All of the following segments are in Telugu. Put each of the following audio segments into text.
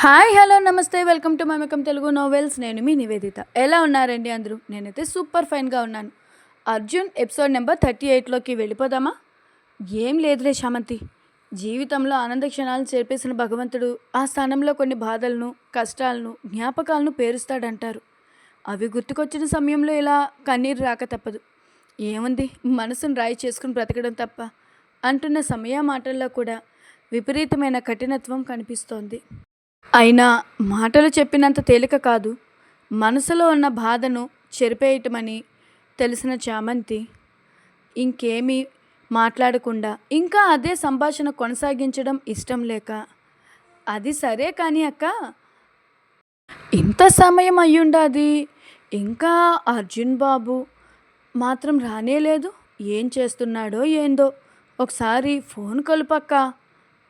హాయ్ హలో నమస్తే welcome to Mamakam Telugu novels. నేను మీ నివేదిత. ఎలా ఉన్నారండి అందరూ? నేనైతే సూపర్ ఫైన్గా ఉన్నాను. అర్జున్ ఎపిసోడ్ నెంబర్ థర్టీ ఎయిట్లోకి వెళ్ళిపోదామా? ఏం లేదులే శామంతి జీవితంలో ఆనంద క్షణాలు చేర్పేసిన భగవంతుడు ఆ స్థానంలో కొన్ని బాధలను కష్టాలను జ్ఞాపకాలను పేరుస్తాడంటారు. అవి గుర్తుకొచ్చిన సమయంలో ఇలా కన్నీరు రాక తప్పదు. ఏముంది? మనసును రాయి చేసుకుని బ్రతకడం తప్ప. అంటున్న సమయ మాటల్లో కూడా విపరీతమైన కఠినత్వం కనిపిస్తోంది. అయినా మాటలు చెప్పినంత తేలిక కాదు. మనసులో ఉన్న బాధను చెరిపేయటమని తెలిసిన చామంతి ఇంకేమీ మాట్లాడకుండా ఇంకా అదే సంభాషణ కొనసాగించడం ఇష్టం లేక అది సరే కానీ అక్క ఇంత సమయం అయ్యుండాది ఇంకా అర్జున్ బాబు మాత్రం రానేలేదు ఏం చేస్తున్నాడో ఏందో? ఒకసారి ఫోన్ కలుపక్క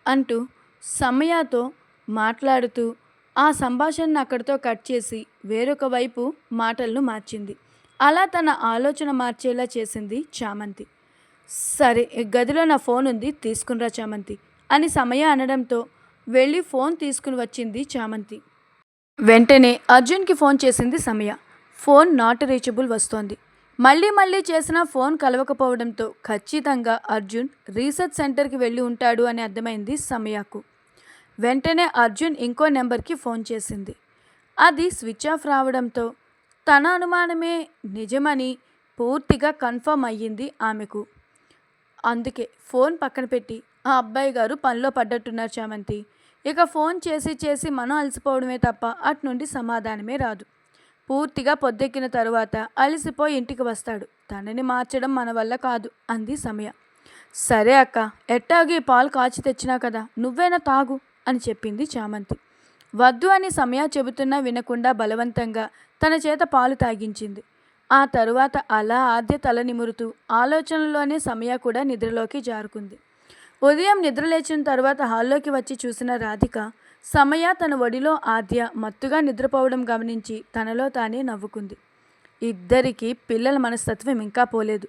అంటూ సమయాతో మాట్లాడుతూ ఆ సంభాషణను అక్కడితో కట్ చేసి వేరొక వైపు మాటలను మార్చింది. అలా తన ఆలోచన మార్చేలా చేసింది చామంతి. సరే గదిలో నా ఫోన్ ఉంది తీసుకునిరా చామంతి అని సమయ అనడంతో వెళ్ళి ఫోన్ తీసుకుని వచ్చింది చామంతి. వెంటనే అర్జున్కి ఫోన్ చేసింది సమయ. ఫోన్ నాట్ రీచబుల్ వస్తోంది. మళ్ళీ మళ్ళీ చేసిన ఫోన్ కలవకపోవడంతో ఖచ్చితంగా అర్జున్ రీసెర్చ్ సెంటర్కి వెళ్ళి ఉంటాడు అని అర్థమైంది సమయకు. వెంటనే అర్జున్ ఇంకో నెంబర్కి ఫోన్ చేసింది. అది స్విచ్ ఆఫ్ రావడంతో తన అనుమానమే నిజమని పూర్తిగా కన్ఫర్మ్ అయ్యింది ఆమెకు. అందుకే ఫోన్ పక్కన పెట్టి ఆ అబ్బాయి గారు పనిలో పడ్డట్టున్నారు చామంతి. ఇక ఫోన్ చేసి చేసి మనం అలసిపోవడమే తప్ప అటు నుండి సమాధానమే రాదు. పూర్తిగా పొద్దెక్కిన తరువాత అలసిపోయి ఇంటికి వస్తాడు. తనని మార్చడం మన వల్ల కాదు అంది సమయ. సరే అక్క ఎట్టాగి పాలు కాచి తెచ్చినా కదా నువ్వేనా తాగు. అని చెప్పింది చామంతి. వద్దు అని సమయ చెబుతున్నా వినకుండా బలవంతంగా తన చేత పాలు తాగించింది. ఆ తరువాత అలా ఆద్య తల నిమురుతూ ఆలోచనలోనే సమయ కూడా నిద్రలోకి జారుకుంది. ఉదయం నిద్రలేచిన తర్వాత హాల్లోకి వచ్చి చూసిన రాధిక సమయ తన ఒడిలో ఆద్య మత్తుగా నిద్రపోవడం గమనించి తనలో తానే నవ్వుకుంది. ఇద్దరికీ పిల్లల మనస్తత్వం ఇంకా పోలేదు.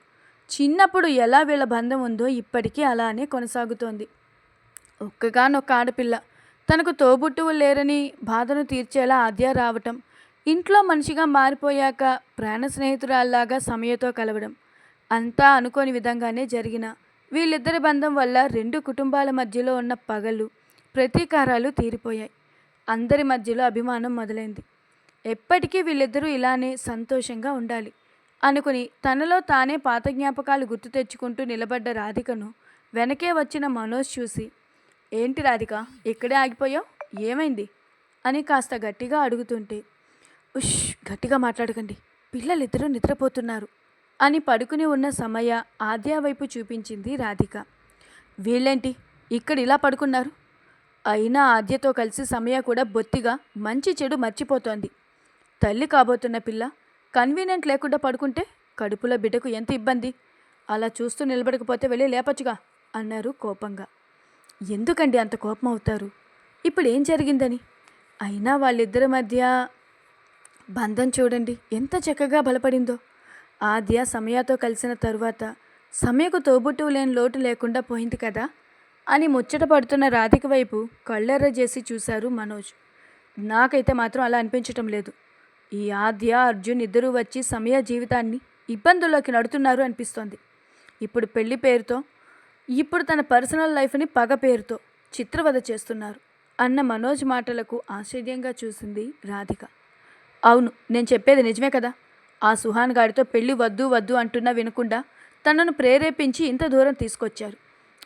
చిన్నప్పుడు ఎలా వీళ్ళ బంధం ఉందో ఇప్పటికీ అలానే కొనసాగుతోంది. ఒక్కగానొక్క ఆడపిల్ల తనకు తోబుట్టువు లేరని బాధను తీర్చేలా ఆద్య రావటం ఇంట్లో మనిషిగా మారిపోయాక ప్రాణ స్నేహితురాల్లాగా సమయతో కలవడం అంతా అనుకోని విధంగానే జరిగిన వీళ్ళిద్దరి బంధం వల్ల రెండు కుటుంబాల మధ్యలో ఉన్న పగలు ప్రతీకారాలు తీరిపోయాయి. అందరి మధ్యలో అభిమానం మొదలైంది. ఎప్పటికీ వీళ్ళిద్దరూ ఇలానే సంతోషంగా ఉండాలి అనుకుని తనలో తానే పాత జ్ఞాపకాలు గుర్తు తెచ్చుకుంటూ నిలబడ్డ రాధికను వెనకే వచ్చిన మనోజ్ చూసి ఏంటి రాధిక ఇక్కడే ఆగిపోయావు? ఏమైంది? అని కాస్త గట్టిగా అడుగుతుంటే ఉష్ గట్టిగా మాట్లాడకండి. పిల్లలిద్దరూ నిద్రపోతున్నారు అని పడుకుని ఉన్న సమయ ఆద్య వైపు చూపించింది రాధిక. వీళ్ళేంటి? ఇక్కడ ఇలా పడుకున్నారు? అయినా ఆద్యతో కలిసి సమయ కూడా బొత్తిగా మంచి చెడు మర్చిపోతోంది. తల్లి కాబోతున్న పిల్ల కన్వీనియంట్ లేకుండా పడుకుంటే కడుపులో బిడ్డకు ఎంత ఇబ్బంది? అలా చూస్తూ నిలబడకపోతే వెళ్ళి లేపచ్చుగా అన్నారు కోపంగా. ఎందుకండి అంత కోపం అవుతారు ఇప్పుడు ఏం జరిగిందని? అయినా వాళ్ళిద్దరి మధ్య బంధం చూడండి ఎంత చక్కగా బలపడిందో. ఆద్య సమయతో కలిసిన తరువాత సమయకు తోబుట్టువు లేని లోటు లేకుండా పోయింది కదా? అని ముచ్చట పడుతున్న రాధిక వైపు కళ్ళెర్ర చేసి చూశారు మనోజ్. నాకైతే మాత్రం అలా అనిపించటం లేదు. ఈ ఆద్య అర్జున్ ఇద్దరూ వచ్చి సమయ జీవితాన్ని ఇబ్బందుల్లోకి నడుతున్నారు అనిపిస్తోంది. ఇప్పుడు పెళ్ళి పేరుతో ఇప్పుడు తన పర్సనల్ లైఫ్ని పగ పేరుతో చిత్రవద చేస్తున్నారు. అన్న మనోజ్ మాటలకు ఆశ్చర్యంగా చూసింది రాధిక. అవును నేను చెప్పేది నిజమే కదా? ఆ సుహాన్ గాడితో పెళ్ళి వద్దు వద్దు అంటున్నా వినకుండా తనను ప్రేరేపించి ఇంత దూరం తీసుకొచ్చారు.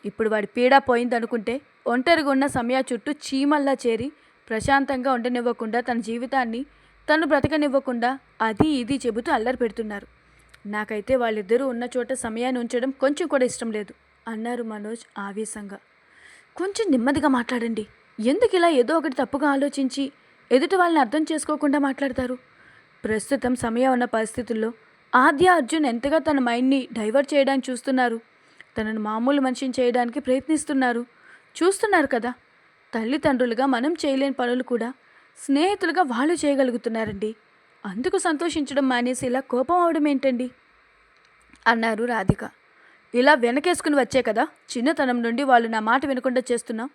ఇప్పుడు వాడి పీడా పోయిందనుకుంటే ఒంటరిగా ఉన్న సమయ చుట్టూ చీమల్లా చేరి ప్రశాంతంగా ఉండనివ్వకుండా తన జీవితాన్ని తను బ్రతకనివ్వకుండా అది ఇది చెబుతూ అల్లరి పెడుతున్నారు. నాకైతే వాళ్ళిద్దరూ ఉన్న చోట సమయాన్ని ఉంచడం కొంచెం కూడా ఇష్టం లేదు. అన్నారు మనోజ్ ఆవేశంగా. కొంచెం నెమ్మదిగా మాట్లాడండి. ఎందుకు ఇలా ఏదో ఒకటి తప్పుగా ఆలోచించి ఎదుటి వాళ్ళని అర్థం చేసుకోకుండా మాట్లాడతారు? ప్రస్తుతం సమయం ఉన్న పరిస్థితుల్లో ఆద్య అర్జున్ ఎంతగా తన మైండ్ని డైవర్ట్ చేయడానికి చూస్తున్నారు? తనను మామూలు మనిషిని చేయడానికి ప్రయత్నిస్తున్నారు? చూస్తున్నారు కదా? తల్లిదండ్రులుగా మనం చేయలేని పనులు కూడా స్నేహితులుగా వాళ్ళు చేయగలుగుతున్నారండి. అందుకు సంతోషించడం మానేసి ఇలా కోపం అవడం ఏంటండి? అన్నారు రాధిక. ఇలా వెనకేసుకుని వచ్చే కదా? చిన్నతనం నుండి వాళ్ళు నా మాట వినకుండా చేస్తున్నావు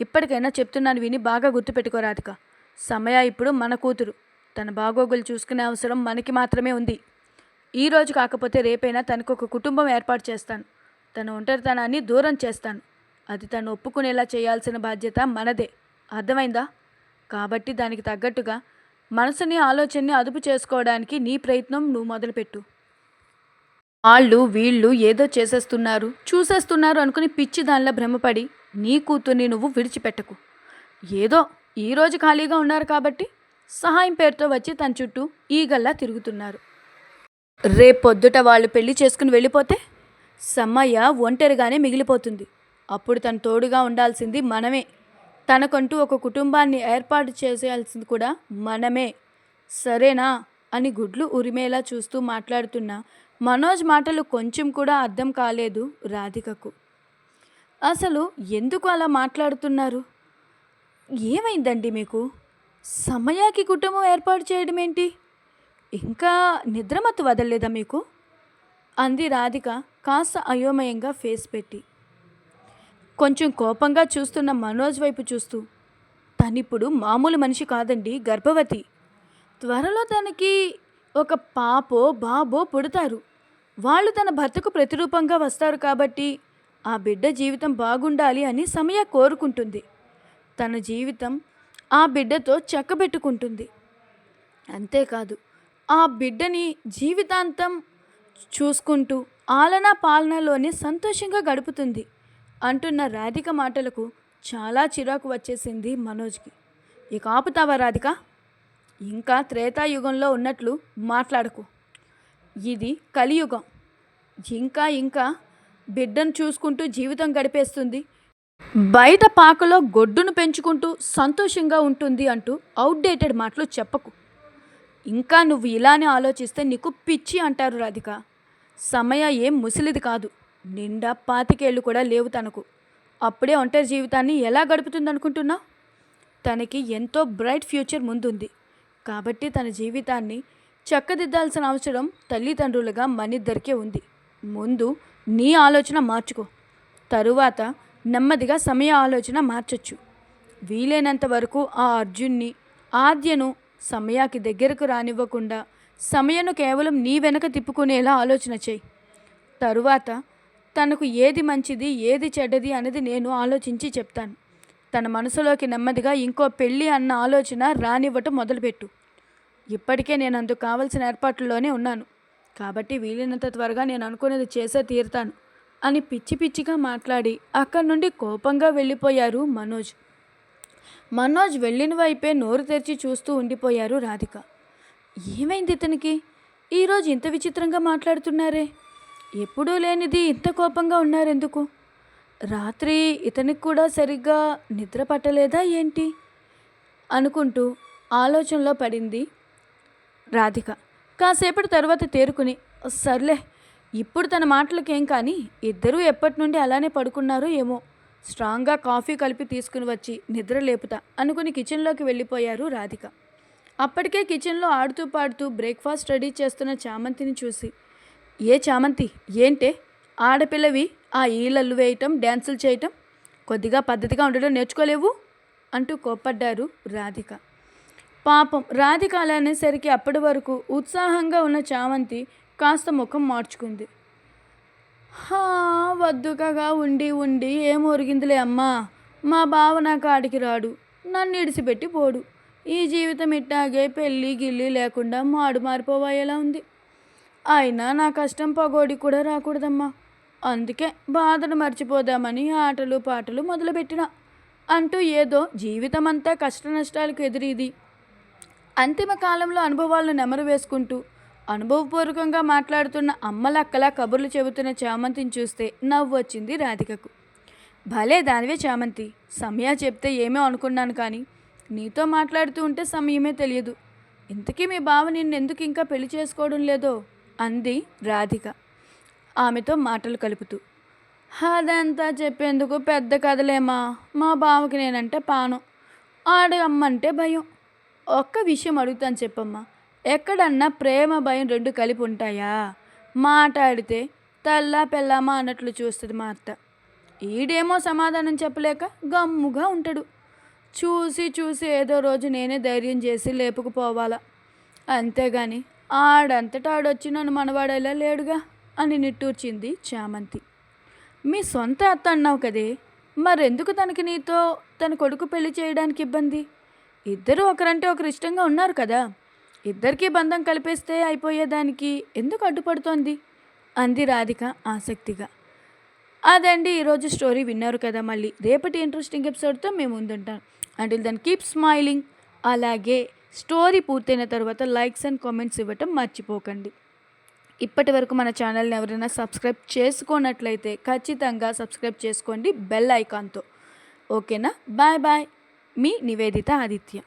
ఇప్పటికైనా చెప్తున్నాను విని బాగా గుర్తుపెట్టుకో రాధిక. సమయ ఇప్పుడు మన కూతురు. తన బాగోగులు చూసుకునే అవసరం మనకి మాత్రమే ఉంది. ఈ రోజు కాకపోతే రేపైనా తనకు ఒక కుటుంబం ఏర్పాటు చేస్తాను. తన ఒంటరితనాన్ని దూరం చేస్తాను. అది తను ఒప్పుకునేలా చేయాల్సిన బాధ్యత మనదే. అర్థమైందా? కాబట్టి దానికి తగ్గట్టుగా మనసుని ఆలోచనని అదుపు చేసుకోవడానికి నీ ప్రయత్నం నువ్వు మొదలుపెట్టు. వాళ్ళు వీళ్ళు ఏదో చేసేస్తున్నారు చూసేస్తున్నారు అనుకుని పిచ్చి దానిలో భ్రమపడి నీ కూతుర్ని నువ్వు విడిచిపెట్టకు. ఏదో ఈరోజు ఖాళీగా ఉన్నారు కాబట్టి సహాయం పేరుతో వచ్చి తన చుట్టూ ఈగల్లా తిరుగుతున్నారు. రేపొద్దుట వాళ్ళు పెళ్ళి చేసుకుని వెళ్ళిపోతే సమ్మయ్య ఒంటరిగానే మిగిలిపోతుంది. అప్పుడు తను తోడుగా ఉండాల్సింది మనమే. తనకంటూ ఒక కుటుంబాన్ని ఏర్పాటు చేసేయాల్సింది కూడా మనమే. సరేనా అని గుడ్లు ఉరిమేలా చూస్తూ మాట్లాడుతున్న మనోజ్ మాటలు కొంచెం కూడా అర్థం కాలేదు రాధికకు. అసలు ఎందుకు అలా మాట్లాడుతున్నారు? ఏమైందండి మీకు? సమయాకి కుటుంబం ఏర్పాటు చేయడం ఏంటి? ఇంకా నిద్రమత్తు వదలలేదా మీకు? అంది రాధిక కాస్త అయోమయంగా ఫేస్ పెట్టి. కొంచెం కోపంగా చూస్తున్న మనోజ్ వైపు చూస్తూ తనిప్పుడు మామూలు మనిషి కాదండి గర్భవతి. త్వరలో తనకి ఒక పాపో బాబో పుడతారు. వాళ్ళు తన భర్తకు ప్రతిరూపంగా వస్తారు కాబట్టి ఆ బిడ్డ జీవితం బాగుండాలి అని సమయ కోరుకుంటుంది. తన జీవితం ఆ బిడ్డతో చక్కబెట్టుకుంటుంది. అంతేకాదు ఆ బిడ్డని జీవితాంతం చూసుకుంటూ ఆలనా పాలనలోనే సంతోషంగా గడుపుతుంది అంటున్న రాధిక మాటలకు చాలా చిరాకు వచ్చేసింది మనోజ్కి. ఇక ఆపుతావా రాధిక? ఇంకా త్రేతాయుగంలో ఉన్నట్లు మాట్లాడకు. ఇది కలియుగం. ఇంకా ఇంకా బిడ్డను చూసుకుంటూ జీవితం గడిపేస్తుంది. బయట పాకలో గొడ్డును పెంచుకుంటూ సంతోషంగా ఉంటుంది అంటూ అవుట్డేటెడ్ మాటలు చెప్పకు. ఇంకా నువ్వు ఇలానే ఆలోచిస్తే నీకు పిచ్చి అంటారు రాధిక. సమయ ఏం ముసలిది కాదు. నిండా పాతికేళ్ళు కూడా లేవు తనకు. అప్పుడే ఒంటరి జీవితాన్ని ఎలా గడుపుతుంది అనుకుంటున్నావు తనకి ఎంతో బ్రైట్ ఫ్యూచర్ ముందుంది. కాబట్టి తన జీవితాన్ని చక్కదిద్దాల్సిన అవసరం తల్లిదండ్రులుగా మనిద్దరికే ఉంది. ముందు నీ ఆలోచన మార్చుకో. తరువాత నెమ్మదిగా సమయ ఆలోచన మార్చొచ్చు. వీలైనంత వరకు ఆ అర్జున్ని ఆద్యను సమయాకి దగ్గరకు రానివ్వకుండా సమయను కేవలం నీ వెనక తిప్పుకునేలా ఆలోచన చేయి. తరువాత తనకు ఏది మంచిది ఏది చెడ్డది అనేది నేను ఆలోచించి చెప్తాను. తన మనసులోకి నెమ్మదిగా ఇంకో పెళ్ళి అన్న ఆలోచన రానివ్వటం మొదలుపెట్టు. ఇప్పటికే నేను అందుకు కావలసిన ఏర్పాట్లలోనే ఉన్నాను. కాబట్టి వీలైనంత త్వరగా నేను అనుకునేది చేసే తీరుతాను అని పిచ్చి పిచ్చిగా మాట్లాడి అక్కడి నుండి కోపంగా వెళ్ళిపోయారు మనోజ్. మనోజ్ వెళ్ళిన వైపే నోరు తెరిచి చూస్తూ ఉండిపోయారు రాధిక. ఏమైంది ఇతనికి? ఈరోజు ఇంత విచిత్రంగా మాట్లాడుతున్నారే. ఎప్పుడూ లేనిది ఇంత కోపంగా ఉన్నారెందుకు? రాత్రి ఇతనికి కూడా సరిగ్గా నిద్ర పట్టలేదా ఏంటి? అనుకుంటూ ఆలోచనలో పడింది రాధిక. కాసేపటి తర్వాత తేరుకుని సర్లే ఇప్పుడు తన మాటలకేం కానీ ఇద్దరూ ఎప్పటి నుండి అలానే పడుకున్నారో ఏమో. స్ట్రాంగ్గా కాఫీ కలిపి తీసుకుని వచ్చి నిద్ర లేపుతా అనుకుని కిచెన్లోకి వెళ్ళిపోయారు రాధిక. అప్పటికే కిచెన్లో ఆడుతూ పాడుతూ బ్రేక్ఫాస్ట్ రెడీ చేస్తున్న చామంతిని చూసి ఏ చామంతి ఏంటే? ఆడపిల్లవి ఆ ఈలల్లు వేయటం డ్యాన్సులు చేయటం కొద్దిగా పద్ధతిగా ఉండడం నేర్చుకోలేవు? అంటూ కోప్పడ్డారు రాధిక. పాపం రాధిక అలా అప్పటి వరకు ఉత్సాహంగా ఉన్న చామంతి కాస్త ముఖం మార్చుకుంది. హా వద్దుకగా ఉండి ఉండి ఏం ఒరిగిందిలే అమ్మా మా బావ నా కాడికి రాడు నన్ను ఇడిసిపెట్టి పోడు. ఈ జీవితం ఇట్టాగే పెళ్ళి గిల్లి లేకుండా మాడు మారిపోవాయేలా ఉంది? అయినా నా కష్టం పగోడి కూడా రాకూడదమ్మా. అందుకే బాధను మర్చిపోదామని ఆటలు పాటలు మొదలుపెట్టిన. అంటూ ఏదో జీవితమంతా కష్ట నష్టాలకు ఎదురీది. అంతిమ కాలంలో అనుభవాలను నెమరు వేసుకుంటూ అనుభవపూర్వకంగా మాట్లాడుతున్న అమ్మలక్కలా కబుర్లు చెబుతున్న చామంతిని చూస్తే నవ్వు వచ్చింది రాధికకు. భలే దానివే చామంతి సమయ చెప్తే ఏమో అనుకున్నాను కానీ నీతో మాట్లాడుతూ ఉంటే సమయమే తెలియదు. ఇంతకీ మీ బావ నిన్ను ఎందుకు ఇంకా పెళ్ళి చేసుకోవడం లేదో? అంది రాధిక. ఆమెతో మాటలు కలుపుతూ. అదంతా చెప్పేందుకు పెద్ద కథలేమా? మా బావకి నేనంటే పానం. ఆడ అమ్మంటే భయం. ఒక్క విషయం అడుగుతాను చెప్పమ్మా. ఎక్కడన్నా ప్రేమ భయం రెండు కలిపి ఉంటాయా? మాట్లాడితే తల్లా పెళ్ళామా అన్నట్లు చూస్తుంది మా అత్త ఈడేమో సమాధానం చెప్పలేక గమ్ముగా ఉంటాడు. చూసి చూసి ఏదో రోజు నేనే ధైర్యం చేసి లేపుకుపోవాలా. అంతేగాని ఆడంతటా ఆడొచ్చి నన్ను మనవాడేలా లేడుగా అని నిట్టూర్చింది చామంతి. మీ సొంత అత్త అన్నావు కదే. మరెందుకు తనకి నీతో తన కొడుకు పెళ్ళి చేయడానికి ఇబ్బంది? ఇద్దరు ఒకరంటే ఒకరు ఇష్టంగా ఉన్నారు కదా. ఇద్దరికీ బంధం కలిపేస్తే అయిపోయేదానికి ఎందుకు అడ్డుపడుతోంది? అంది రాధిక ఆసక్తిగా. అదండి ఈరోజు స్టోరీ విన్నారు కదా మళ్ళీ. రేపటి ఇంట్రెస్టింగ్ ఎపిసోడ్తో మేము ముందుంటాం అంటిల్ దెన్ కీప్ స్మైలింగ్ అలాగే స్టోరీ పూర్తయిన తర్వాత లైక్స్ అండ్ కామెంట్స్ ఇవ్వటం మర్చిపోకండి. ఇప్పటి వరకు మన ఛానల్ని ఎవరైనా సబ్స్క్రైబ్ చేసుకోనట్లయితే ఖచ్చితంగా సబ్స్క్రైబ్ చేసుకోండి బెల్ ఐకాన్తో. ఓకేనా? Bye bye. మీ నివేదిత ఆదిత్య.